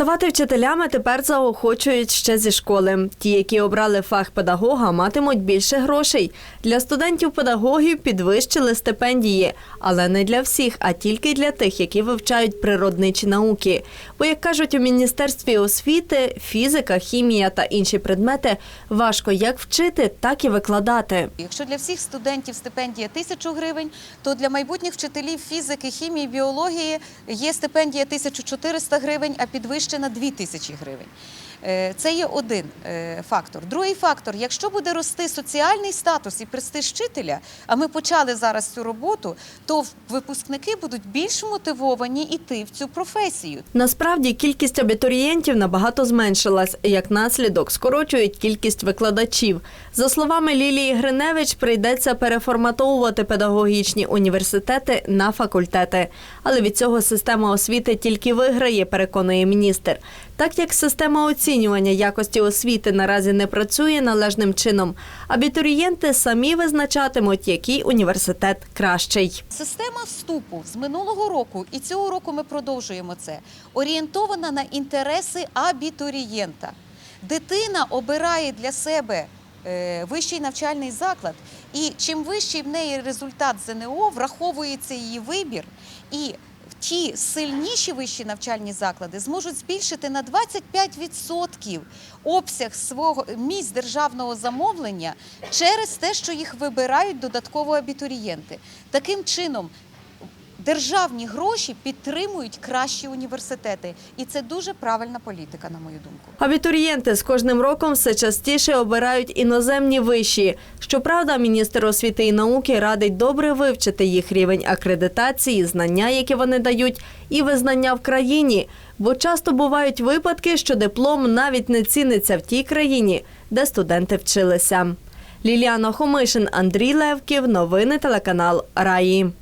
Ставати вчителями тепер заохочують ще зі школи. Ті, які обрали фах педагога, матимуть більше грошей. Для студентів-педагогів підвищили стипендії, але не для всіх, а тільки для тих, які вивчають природничі науки. Бо, як кажуть у міністерстві освіти, фізика, хімія та інші предмети важко як вчити, так і викладати. Якщо для всіх студентів стипендія 1000 гривень, то для майбутніх вчителів фізики, хімії, біології є стипендія 1400 гривень, а підвищена 2000 гривень. Е, Це є один е, фактор. Другий фактор, якщо буде рости соціальний статус і престиж вчителя, а ми почали зараз цю роботу, то випускники будуть більш мотивовані йти в цю професію. Насправді кількість абітурієнтів набагато зменшилась. Як наслідок, скорочують кількість викладачів. За словами Лілії Гриневич, прийдеться переформатовувати педагогічні університети на факультети. Але від цього система освіти тільки виграє, переконує міністр. Так як система оцінювання якості освіти наразі не працює належним чином, абітурієнти самі визначатимуть, який університет кращий. Система вступу з минулого року і цього року ми продовжуємо це. Орієнтована на інтереси абітурієнта. Дитина обирає для себе е, вищий навчальний заклад, і чим вищий в неї результат ЗНО, враховується її вибір і. Ті сильніші вищі навчальні заклади зможуть збільшити на 25% обсяг свого місць державного замовлення через те, що їх вибирають додатково абітурієнти. Таким чином, державні гроші підтримують кращі університети, і це дуже правильна політика, на мою думку. Абітурієнти з кожним роком все частіше обирають іноземні виші. Щоправда, міністр освіти і науки радить добре вивчити їх рівень акредитації, знання, які вони дають, і визнання в країні. Бо часто бувають випадки, що диплом навіть не ціниться в тій країні, де студенти вчилися. Ліліана Хомишин, Андрій Левків, новини телеканал Раї.